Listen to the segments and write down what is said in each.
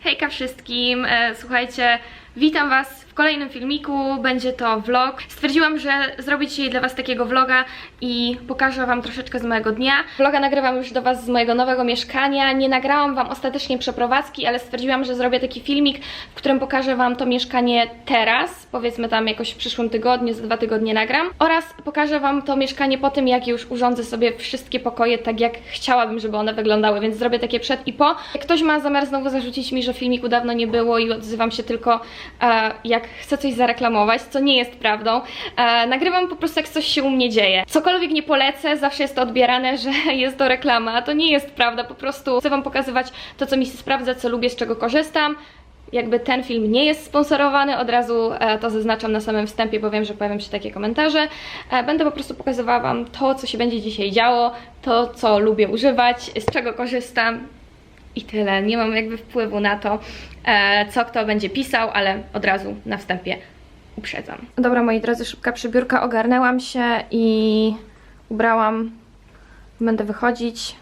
Hejka wszystkim, e, słuchajcie, witam was w kolejnym filmiku, będzie to vlog. Stwierdziłam, że zrobię dzisiaj dla was takiego vloga i pokażę wam troszeczkę z mojego dnia. Vloga nagrywam już do was z mojego nowego mieszkania, nie nagrałam wam ostatecznie przeprowadzki, ale stwierdziłam, że zrobię taki filmik, w którym pokażę wam to mieszkanie teraz, powiedzmy tam jakoś w przyszłym tygodniu, za dwa tygodnie nagram, oraz pokażę wam to mieszkanie po tym, jak już urządzę sobie wszystkie pokoje tak, jak chciałabym, żeby one wyglądały, więc zrobię takie przed i po. Jak ktoś ma zamiar znowu zarzucić mi, że filmiku dawno nie było i odzywam się tylko jak chcę coś zareklamować, co nie jest prawdą. E, nagrywam po prostu jak coś się u mnie dzieje. Cokolwiek nie polecę, zawsze jest to odbierane, że jest to reklama, a to nie jest prawda, po prostu chcę wam pokazywać to, co mi się sprawdza, co lubię, z czego korzystam. Jakby ten film nie jest sponsorowany, od razu e, to zaznaczam na samym wstępie, bo wiem, że pojawią się takie komentarze. E, Będę po prostu pokazywała Wam to, co się będzie dzisiaj działo, to, co lubię używać, z czego korzystam i tyle. Nie mam jakby wpływu na to, e, co kto będzie pisał, ale od razu na wstępie uprzedzam. Dobra, moi drodzy, szybka przybiórka. Ogarnęłam się i ubrałam. Będę wychodzić.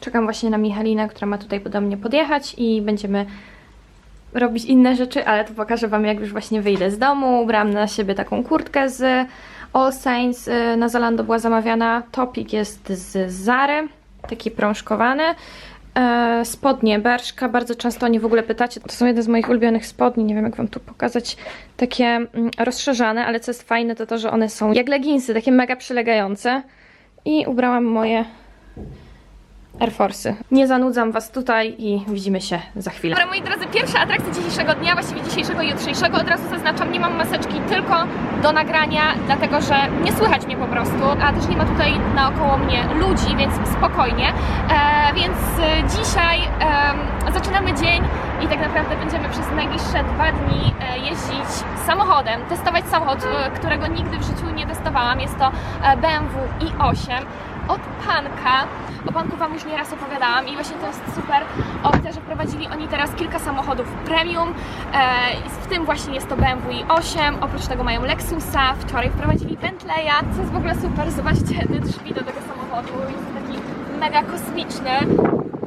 Czekam właśnie na Michalinę, która ma tutaj do mnie podjechać i będziemy robić inne rzeczy, ale to pokażę Wam, jak już właśnie wyjdę z domu. Ubrałam na siebie taką kurtkę z All Saints, y, na Zalando była zamawiana. Topik jest z Zary, taki prążkowany. E, Spodnie Berszka, bardzo często o nie w ogóle pytacie. To są jedne z moich ulubionych spodni, nie wiem jak Wam tu pokazać. Takie mm, rozszerzane, ale co jest fajne to to, że one są jak leginsy, takie mega przylegające. I ubrałam moje Air. Nie zanudzam Was tutaj i widzimy się za chwilę. Dobra, moi drodzy, pierwsza atrakcja dzisiejszego dnia, właściwie dzisiejszego i jutrzejszego. Od razu zaznaczam, nie mam maseczki tylko do nagrania, dlatego że nie słychać mnie po prostu, a też nie ma tutaj naokoło mnie ludzi, więc spokojnie. E, więc e, dzisiaj em, zaczynamy dzień i tak naprawdę będziemy przez najbliższe dwa dni e, jeździć samochodem, testować samochód, e, którego nigdy w życiu nie testowałam. Jest to e, BMW i8 od Panka. O Panku Wam już nieraz opowiadałam i właśnie to jest super opcja, że wprowadzili oni teraz kilka samochodów premium, e, w tym właśnie jest to BMW i8, oprócz tego mają Lexusa, wczoraj wprowadzili Bentleya, co jest w ogóle super, zobaczcie te drzwi do tego samochodu, jest taki mega kosmiczny,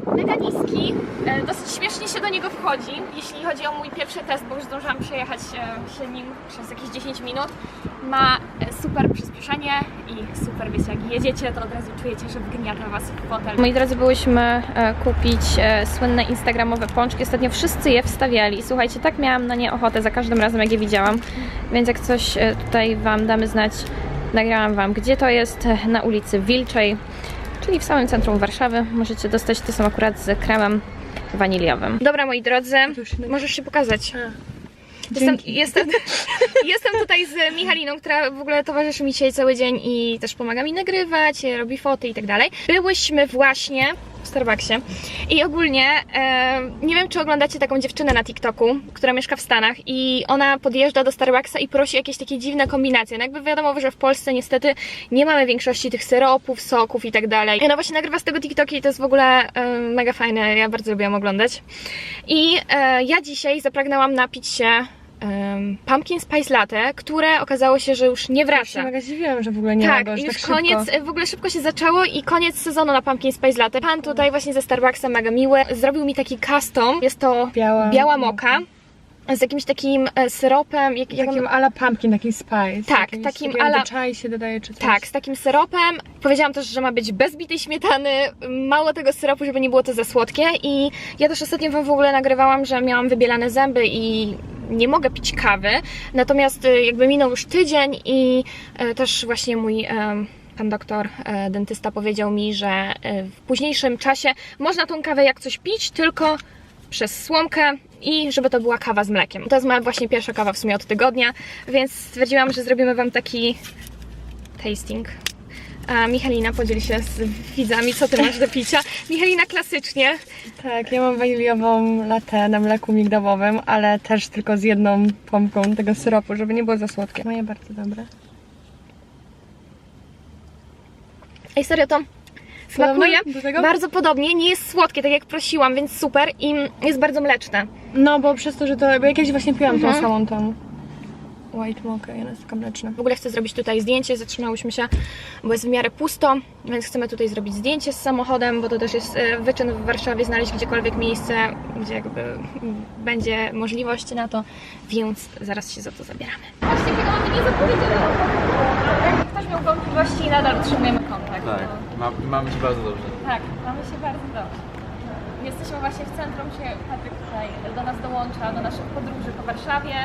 mega niski, e, dosyć śmiesznie się do niego wchodzi, jeśli chodzi o mój pierwszy test, bo już zdążyłam przejechać e, się nim przez jakieś 10 minut. Ma e, super przyspieszenie i super, wiecie, jak jedziecie, to od razu czujecie, że wgniata Was w fotel. Moi drodzy, byłyśmy kupić słynne instagramowe pączki. Ostatnio wszyscy je wstawiali. Słuchajcie, tak miałam na nie ochotę za każdym razem, jak je widziałam. Więc jak coś tutaj Wam damy znać, nagrałam Wam, gdzie to jest, na ulicy Wilczej czyli w samym centrum Warszawy. Możecie dostać, to są akurat z kremem waniliowym. Dobra, moi drodzy, możesz się pokazać. Jestem, jestem, jestem tutaj z Michaliną, która w ogóle towarzyszy mi dzisiaj cały dzień i też pomaga mi nagrywać, robi foty i tak dalej. Byłyśmy właśnie Starbucksie i ogólnie e, nie wiem, czy oglądacie taką dziewczynę na TikToku, która mieszka w Stanach i ona podjeżdża do Starbucksa i prosi jakieś takie dziwne kombinacje. No jakby wiadomo, że w Polsce niestety nie mamy większości tych syropów, soków i tak dalej. Ona właśnie nagrywa z tego TikToki i to jest w ogóle e, mega fajne, ja bardzo lubiłam oglądać. I e, ja dzisiaj zapragnęłam napić się em, pumpkin spice latte, które okazało się, że już nie Ja się wraca. mega dziwiłam, że w ogóle nie Tak, ma go, już tak szybko. koniec, w ogóle szybko się zaczęło i koniec sezonu na Pumpkin Spice Latte. Pan tutaj właśnie ze Starbucksa, mega miły, zrobił mi taki custom, jest to Biała- biała moka z jakimś takim e, syropem, jak, jak Takim ala pumpkin, taki spice. Tak, Jakimś- takim ala- do czaju się dodaje czy coś. tak, z takim syropem. Powiedziałam też, że ma być bez bitej śmietany, mało tego syropu, żeby nie było to za słodkie i ja też ostatnio wam w ogóle nagrywałam, że miałam wybielane zęby i nie mogę pić kawy, natomiast e, jakby minął już tydzień i e, też właśnie mój em, pan doktor, e, dentysta powiedział mi, że e, w późniejszym czasie można tą kawę jak coś pić, tylko przez słomkę i żeby to była kawa z mlekiem. To jest moja właśnie pierwsza kawa w sumie od tygodnia, więc stwierdziłam, że zrobimy Wam taki tasting. A Michalina podzieli się z widzami, co Ty masz do picia. Michalina klasycznie. Tak, ja mam waniliową latę na mleku migdałowym, ale też tylko z jedną pompką tego syropu, żeby nie było za słodkie. Moje bardzo dobre. Ej, serio, to smakuje bardzo podobnie, nie jest słodkie, tak jak prosiłam, więc super i jest bardzo mleczne. No, bo przez to, że to... Bo jakieś właśnie piłam Mhm. tą samą tą. White mocha i ona jest taka mleczna. W ogóle chcę zrobić tutaj zdjęcie, zatrzymałyśmy się, bo jest w miarę pusto, więc chcemy tutaj zrobić zdjęcie z samochodem, bo to też jest e, wyczyn w Warszawie, znaleźć gdziekolwiek miejsce, gdzie jakby będzie możliwość na to, więc zaraz się za to zabieramy. Właśnie tego mamy nie zapowiedziane. Jak ktoś miał wątpliwości, nadal utrzymujemy kontakt. Tak, ma, mamy się bardzo dobrze. Tak, mamy się bardzo dobrze. Jesteśmy właśnie w centrum, się Patryk tutaj do nas dołącza, do naszych podróży po Warszawie.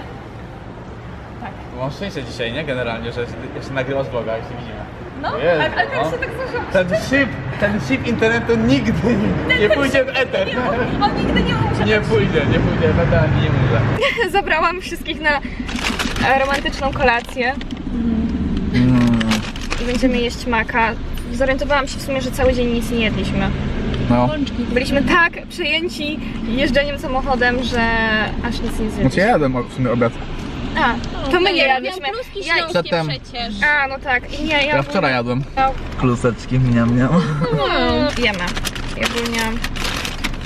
Tak. Mam szczęście dzisiaj, nie? Generalnie, że jeszcze nagrywa z vloga, jak się widzimy. No, Jezu, ale, ale no. tak się tak zdarzyło. Ten chip, ten chip internetu nigdy nie, nie pójdzie w eter. On nigdy nie umrze. Nie pójdzie, nie pójdzie w eter, ani nie umrze. Zabrałam wszystkich na e, romantyczną kolację i będziemy jeść maka. Zorientowałam się w sumie, że cały dzień nic nie jedliśmy. No. Byliśmy tak przejęci jeżdżeniem samochodem, że aż nic nie Znaczy zjedliśmy. ja jadłem w sumie obiad. A, to my nie jadliśmy. Ja, Przedtem. przecież. a, no tak. I nie, ja, Ja wczoraj jadłem. Kluseczki, miam, miam. Jemy. I ogólnie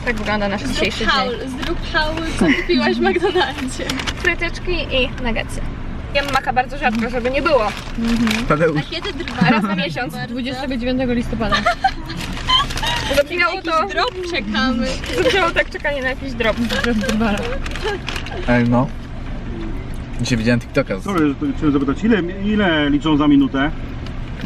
tak wygląda nasz dzisiejszy dzień. zrób haul, co kupiłaś w McDonaldzie. Fryteczki i nuggetsy. Jem maka bardzo rzadko, żeby nie było. Tadeusz. Kiedy drwa? Raz na miesiąc. 29 listopada. Zabrzmiało to, drop czekamy. zabrzmiało tak czekanie na jakiś drop. Ej, no. Dzisiaj widziałem TikToka. z- Sorry, że to chciałem zapytać, ile, ile liczą za minutę?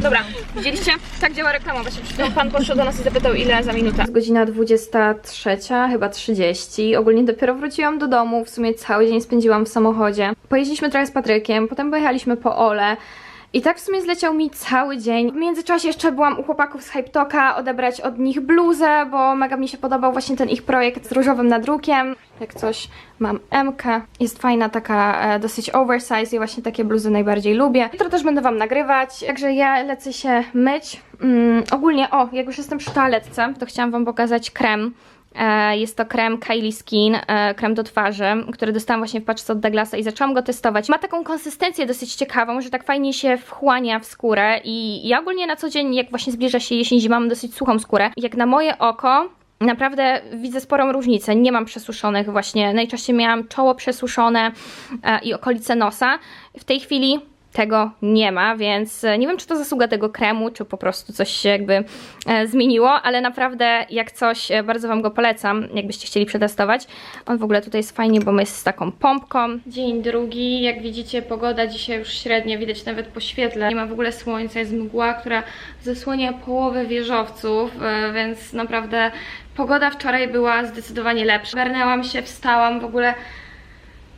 Dobra, widzieliście? Tak działa reklama. Właśnie przed chwilą pan podszedł do nas i zapytał ile za minutę. Jest godzina 23, chyba 30. Ogólnie dopiero wróciłam do domu. W sumie cały dzień spędziłam w samochodzie. Pojeździliśmy trochę z Patrykiem, potem pojechaliśmy po Ole. I tak w sumie zleciał mi cały dzień. W międzyczasie jeszcze byłam u chłopaków z Hype Talka odebrać od nich bluzę, bo mega mi się podobał właśnie ten ich projekt z różowym nadrukiem. Jak coś mam MK. Jest fajna taka e, dosyć oversize i właśnie takie bluzy najbardziej lubię. Jutro też będę wam nagrywać, także ja lecę się myć. Mm, ogólnie, o, jak już jestem przy toaletce, to chciałam wam pokazać krem. E, Jest to krem Kylie Skin, e, krem do twarzy, który dostałam właśnie w paczce od Douglasa i zaczęłam go testować. Ma taką konsystencję dosyć ciekawą, że tak fajnie się wchłania w skórę i ja ogólnie na co dzień, jak właśnie zbliża się jesień, zima, mam dosyć suchą skórę. Jak na moje oko, Naprawdę widzę sporą różnicę. Nie mam przesuszonych właśnie. Najczęściej miałam czoło przesuszone e, i okolice nosa. W tej chwili tego nie ma, więc e, nie wiem, czy to zasługa tego kremu, czy po prostu coś się jakby e, zmieniło, ale naprawdę jak coś, e, bardzo Wam go polecam, jakbyście chcieli przetestować. On w ogóle tutaj jest fajnie, bo jest z taką pompką. Dzień drugi, jak widzicie pogoda dzisiaj już średnia, widać nawet po świetle. Nie ma w ogóle słońca, jest mgła, która zasłania połowę wieżowców, więc naprawdę pogoda wczoraj była zdecydowanie lepsza. Garnęłam się, wstałam, w ogóle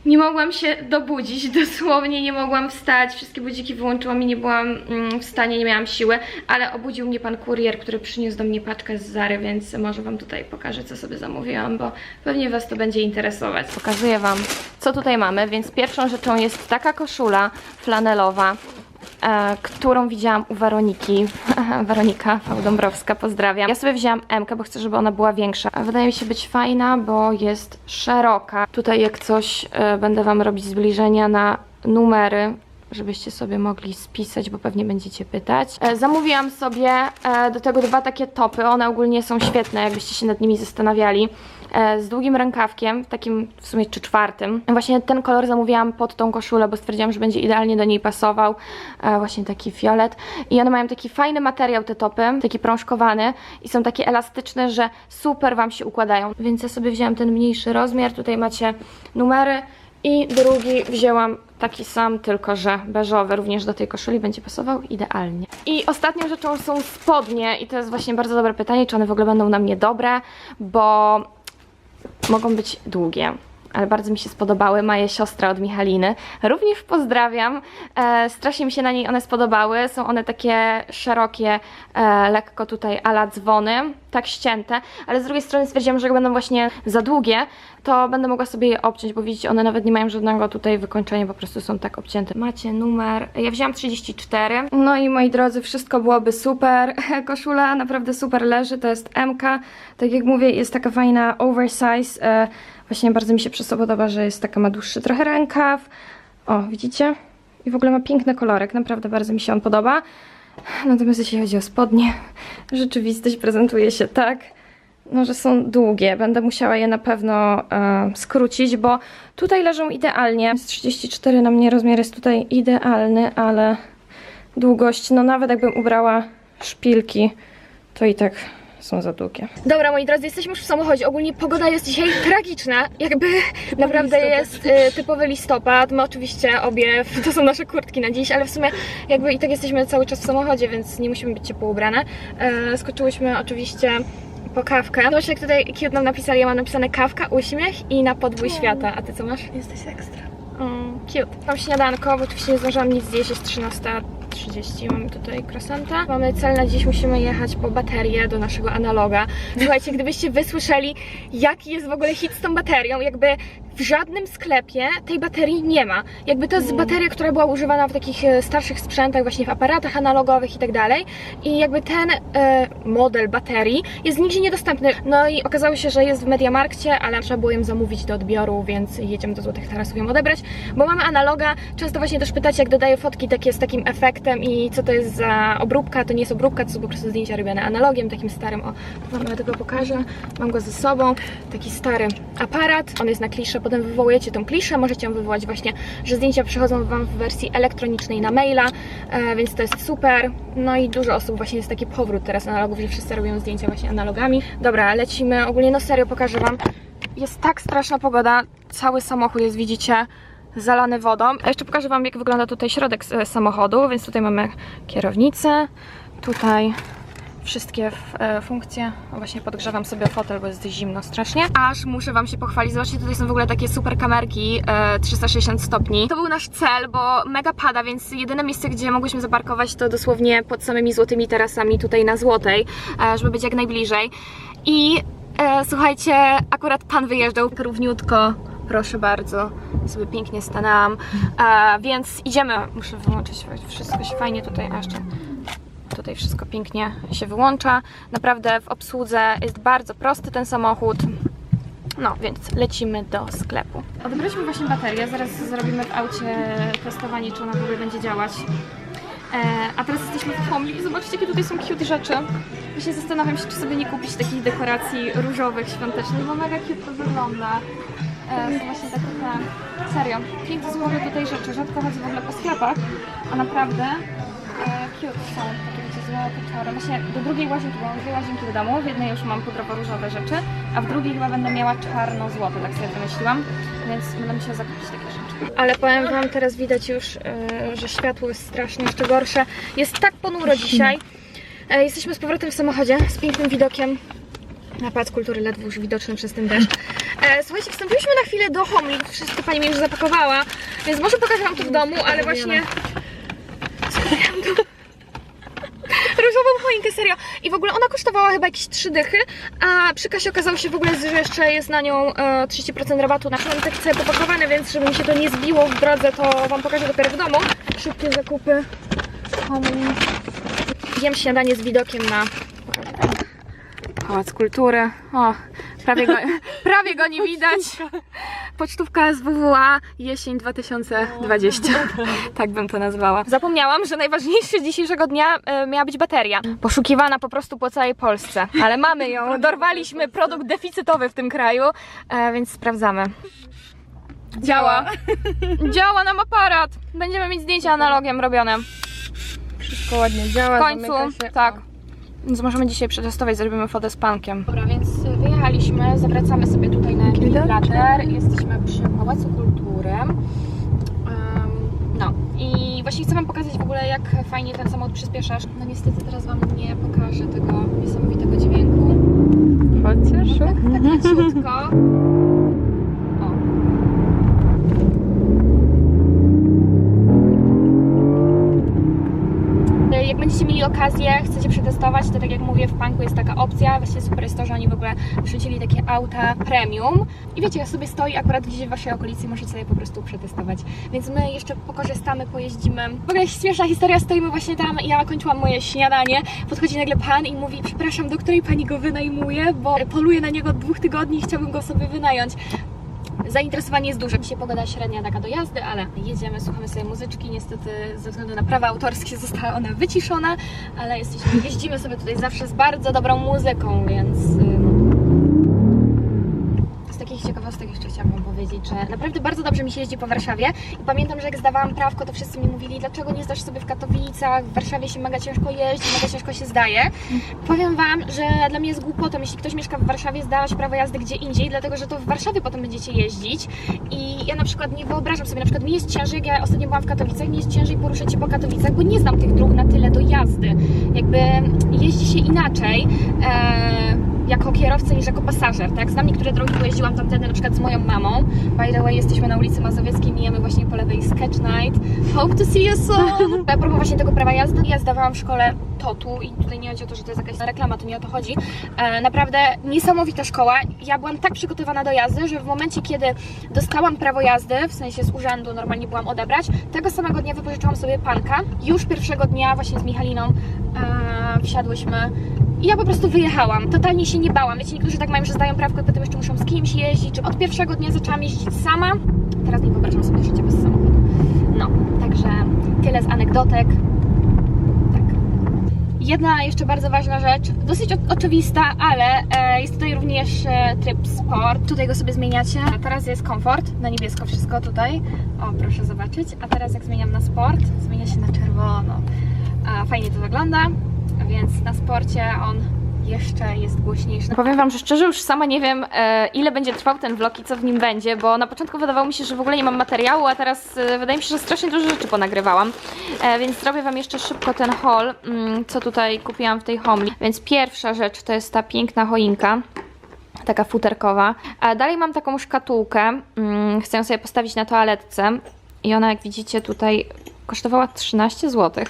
nie mogłam się dobudzić, dosłownie nie mogłam wstać, wszystkie budziki wyłączyłam i nie byłam mm, w stanie, nie miałam siły, ale obudził mnie pan kurier, który przyniósł do mnie paczkę z Zary, więc może Wam tutaj pokażę, co sobie zamówiłam, bo pewnie Was to będzie interesować. Pokazuję Wam, co tutaj mamy, więc pierwszą rzeczą jest taka koszula flanelowa, którą widziałam u Weroniki. Weronika V. Dąbrowska, pozdrawiam. Ja sobie wzięłam M, bo chcę, żeby ona była większa. Wydaje mi się być fajna, bo jest szeroka. Tutaj jak coś e, będę Wam robić zbliżenia na numery, żebyście sobie mogli spisać, bo pewnie będziecie pytać. E, zamówiłam sobie e, do tego dwa takie topy. One ogólnie są świetne, jakbyście się nad nimi zastanawiali. E, z długim rękawkiem, takim w sumie czy czwartym. Właśnie ten kolor zamówiłam pod tą koszulę, bo stwierdziłam, że będzie idealnie do niej pasował. E, właśnie taki fiolet. I one mają taki fajny materiał, te topy, taki prążkowany i są takie elastyczne, że super Wam się układają. Więc ja sobie wzięłam ten mniejszy rozmiar. Tutaj macie numery. I drugi wzięłam taki sam, tylko że beżowy, również do tej koszuli będzie pasował idealnie. I ostatnią rzeczą są spodnie i to jest właśnie bardzo dobre pytanie, czy one w ogóle będą na mnie dobre, bo mogą być długie. Ale bardzo mi się spodobały. Maję siostra od Michaliny. Również pozdrawiam. E, strasznie mi się na niej one spodobały. Są one takie szerokie, e, lekko tutaj ala dzwony, tak ścięte. Ale z drugiej strony stwierdziłam, że jak będą właśnie za długie, to będę mogła sobie je obciąć, bo widzicie, one nawet nie mają żadnego tutaj wykończenia, po prostu są tak obcięte. Macie numer. Ja wzięłam 34. No i moi drodzy, wszystko byłoby super. Koszula naprawdę super leży. To jest MK. Tak jak mówię, jest taka fajna oversize. Właśnie bardzo mi się przez to podoba, że jest taka, ma dłuższy trochę rękaw. O, widzicie? I w ogóle ma piękny kolorek, naprawdę bardzo mi się on podoba. Natomiast jeśli chodzi o spodnie, rzeczywistość prezentuje się tak, no, że są długie. Będę musiała je na pewno e, skrócić, bo tutaj leżą idealnie. Z 34 na mnie rozmiar jest tutaj idealny, ale długość, no nawet jakbym ubrała szpilki, to i tak są za długie. Dobra, moi drodzy, jesteśmy już w samochodzie. Ogólnie pogoda jest dzisiaj tragiczna. Jakby naprawdę jest y, typowy listopad. My oczywiście obie, to są nasze kurtki na dziś, ale w sumie jakby i tak jesteśmy cały czas w samochodzie, więc nie musimy być ciepło ubrane. E, skoczyłyśmy oczywiście po kawkę. Zobacz jak tutaj cute nam napisali, ja mam napisane kawka, uśmiech i na podwój świata. A ty co masz? Jesteś ekstra. Mm, cute. Mam śniadanko, bo oczywiście nie zdążyłam nic zjeść, jest 13.30. Mamy tutaj krosanta. Mamy cel na dziś, musimy jechać po baterię do naszego analoga. Słuchajcie, gdybyście wysłyszeli, jaki jest w ogóle hit z tą baterią, jakby w żadnym sklepie tej baterii nie ma. Jakby to jest bateria, która była używana w takich e, starszych sprzętach, właśnie w aparatach analogowych i tak dalej. I jakby ten e, model baterii jest nigdzie niedostępny. No i okazało się, że jest w Mediamarkcie, ale trzeba było ją zamówić do odbioru, więc jedziemy do Złotych Tarasów ją odebrać. Bo mamy analoga, często właśnie też pytacie, jak dodaję fotki takie z takim efektem i co to jest za obróbka. To nie jest obróbka, to są po prostu zdjęcia robione analogiem, takim starym. O, wam tego pokażę. Mam go ze sobą. Taki stary aparat. On jest na kliszę, potem wywołujecie tą kliszę. Możecie ją wywołać właśnie, że zdjęcia przychodzą wam w wersji elektronicznej na maila, e, więc to jest super. No i dużo osób właśnie jest taki powrót teraz analogów, że wszyscy robią zdjęcia właśnie analogami. Dobra, lecimy. Ogólnie no serio pokażę wam. Jest tak straszna pogoda. Cały samochód jest, widzicie, zalany wodą. Jeszcze pokażę wam, jak wygląda tutaj środek e, samochodu, więc tutaj mamy kierownicę, tutaj wszystkie e, funkcje. Właśnie podgrzewam sobie fotel, bo jest zimno strasznie. Aż muszę wam się pochwalić. Zobaczcie, tutaj są w ogóle takie super kamerki e, 360 stopni. To był nasz cel, bo mega pada, więc jedyne miejsce, gdzie mogłyśmy zaparkować to dosłownie pod samymi złotymi tarasami tutaj na Złotej, e, żeby być jak najbliżej. I e, słuchajcie, akurat pan wyjeżdżał równiutko. Proszę bardzo, sobie pięknie stanęłam. E, więc idziemy. Muszę wyłączyć wszystko się fajnie tutaj, a jeszcze Tutaj wszystko pięknie się wyłącza. Naprawdę w obsłudze jest bardzo prosty ten samochód. No, więc lecimy do sklepu. Odebraliśmy właśnie baterię. Zaraz zrobimy w aucie testowanie, czy ona w ogóle będzie działać. E, a teraz jesteśmy w Homli i zobaczcie, jakie tutaj są cute rzeczy. Właśnie zastanawiam się, czy sobie nie kupić takich dekoracji różowych, świątecznych, bo mega cute to wygląda. E, są właśnie takie te... Serio, piękne złożone tutaj rzeczy. Rzadko chodzę w ogóle po sklepach, a naprawdę e, cute są. Takie złote czory. Właśnie do drugiej łazienki, bo mam dwie łazienki w domu. W jednej już mam pudrowo-różowe rzeczy, a w drugiej chyba będę miała czarno-złote, tak sobie wymyśliłam. Więc będę musiała zakupić takie rzeczy. Ale powiem Wam, teraz widać już, e, że światło jest strasznie jeszcze gorsze. Jest tak ponuro dzisiaj. E, Jesteśmy z powrotem w samochodzie z pięknym widokiem na Pałac Kultury, ledwo już widoczny przez ten deszcz. E, słuchajcie, wstąpiliśmy na chwilę do Homli, wszystko Pani mi już zapakowała, więc może pokażę Wam to w domu, ale właśnie... choinkę, serio. I w ogóle ona kosztowała chyba jakieś 3 dychy, a przy kasie okazało się w ogóle, że jeszcze jest na nią e, 30% rabatu. Na takie całe popakowane, więc żeby mi się to nie zbiło w drodze, to Wam pokażę dopiero w domu. Szybkie zakupy. Jem śniadanie z widokiem na Pałac Kultury. O, prawie go, prawie go nie widać. Pocztówka z WWA jesień 2020. Tak bym to nazwała. Zapomniałam, że najważniejsze dzisiejszego dnia e, miała być bateria. Poszukiwana po prostu po całej Polsce. Ale mamy ją. Dorwaliśmy produkt deficytowy w tym kraju, e, więc sprawdzamy. Działa. Działa nam aparat. Będziemy mieć zdjęcia analogiem robione. Wszystko ładnie działa. W końcu, zamyka się. tak. Więc możemy dzisiaj przetestować, zrobimy fotę z pankiem. Dobra, więc wyjechaliśmy, zawracamy sobie tutaj na Kilometer. Jesteśmy przy Pałacu Kultury. No i właśnie chcę Wam pokazać w ogóle, jak fajnie ten samochód przyspieszasz. No niestety teraz Wam nie pokażę tego niesamowitego dźwięku. Chociaż. Tak, tak leciutko. Będziecie mieli okazję, chcecie przetestować, to tak jak mówię, w Punku jest taka opcja. Właściwie super jest to, że oni w ogóle wrzucili takie auta premium. I wiecie, jak sobie stoi akurat gdzieś w waszej okolicy możecie sobie po prostu przetestować. Więc my jeszcze pokorzystamy, pojeździmy. W ogóle śmieszna historia, stoimy właśnie tam, ja kończyłam moje śniadanie, podchodzi nagle pan i mówi, przepraszam, do której pani go wynajmuje, bo poluję na niego od dwóch tygodni i chciałbym go sobie wynająć. Zainteresowanie jest duże. Dzisiaj pogoda średnia taka do jazdy, ale jedziemy, słuchamy sobie muzyczki. Niestety ze względu na prawa autorskie została ona wyciszona, ale jesteśmy, jeździmy sobie tutaj zawsze z bardzo dobrą muzyką, więc ciekawostek jeszcze chciałam Wam powiedzieć, że naprawdę bardzo dobrze mi się jeździ po Warszawie i pamiętam, że jak zdawałam prawko, to wszyscy mi mówili, dlaczego nie zdasz sobie w Katowicach, w Warszawie się mega ciężko jeździ, mega ciężko się zdaje. Powiem Wam, że dla mnie jest głupotą, jeśli ktoś mieszka w Warszawie, zdawać prawo jazdy gdzie indziej, dlatego że to w Warszawie potem będziecie jeździć i ja na przykład nie wyobrażam sobie, na przykład mi jest ciężej, jak ja ostatnio byłam w Katowicach, mi jest ciężej poruszać się po Katowicach, bo nie znam tych dróg na tyle do jazdy. Jakby jeździ się inaczej. E, jako kierowca niż jako pasażer, tak? Znam niektóre drogi, bo jeździłam tamtędy na przykład z moją mamą. By the way, jesteśmy na ulicy Mazowieckiej, mijamy właśnie po lewej Sketch Night. Hope to see you soon! A propos właśnie tego prawa jazdy, ja zdawałam w szkole TOTU i tutaj nie chodzi o to, że to jest jakaś reklama, to nie o to chodzi. E, naprawdę niesamowita szkoła. Ja byłam tak przygotowana do jazdy, że w momencie, kiedy dostałam prawo jazdy, w sensie z urzędu normalnie byłam odebrać, tego samego dnia wypożyczyłam sobie panka. Już pierwszego dnia właśnie z Michaliną e, wsiadłyśmy i ja po prostu wyjechałam. Totalnie się nie bałam. Wiecie, niektórzy tak mają, że zdają prawko i potem jeszcze muszą z kimś jeździć. Czy od pierwszego dnia zaczęłam jeździć sama. Teraz nie wyobrażam sobie życia bez samochodu. No, także tyle z anegdotek. Tak. Jedna jeszcze bardzo ważna rzecz, dosyć oczywista, ale e, jest tutaj również e, tryb sport. Tutaj go sobie zmieniacie. Teraz jest komfort, na niebiesko wszystko tutaj. O, proszę zobaczyć. A teraz jak zmieniam na sport, zmienia się na czerwono. A, fajnie to wygląda, więc na sporcie on jeszcze jest głośniejszy. Powiem Wam, że szczerze już sama nie wiem, e, ile będzie trwał ten vlog i co w nim będzie, bo na początku wydawało mi się, że w ogóle nie mam materiału, a teraz e, wydaje mi się, że strasznie dużo rzeczy ponagrywałam. E, więc zrobię Wam jeszcze szybko ten haul, mm, co tutaj kupiłam w tej homli. Więc pierwsza rzecz to jest ta piękna choinka. Taka futerkowa. A dalej mam taką szkatułkę. mm, Chcę sobie postawić na toaletce. I ona, jak widzicie, tutaj kosztowała 13 zł.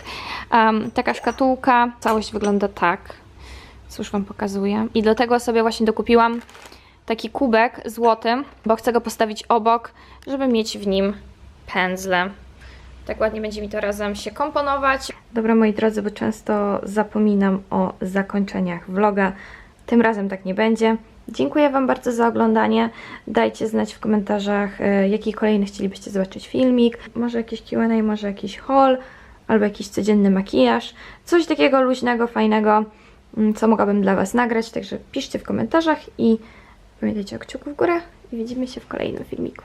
Um, taka szkatułka. Całość wygląda tak. Cóż Wam pokazuję. I do tego sobie właśnie dokupiłam taki kubek złoty, bo chcę go postawić obok, żeby mieć w nim pędzle. Tak ładnie będzie mi to razem się komponować. Dobra, moi drodzy, bo często zapominam o zakończeniach vloga. Tym razem tak nie będzie. Dziękuję Wam bardzo za oglądanie. Dajcie znać w komentarzach, e, jaki kolejny chcielibyście zobaczyć filmik. Może jakieś Q&A, może jakiś haul, albo jakiś codzienny makijaż. Coś takiego luźnego, fajnego, mm, co mogłabym dla Was nagrać. Także piszcie w komentarzach i pamiętajcie o kciuku w górę i widzimy się w kolejnym filmiku.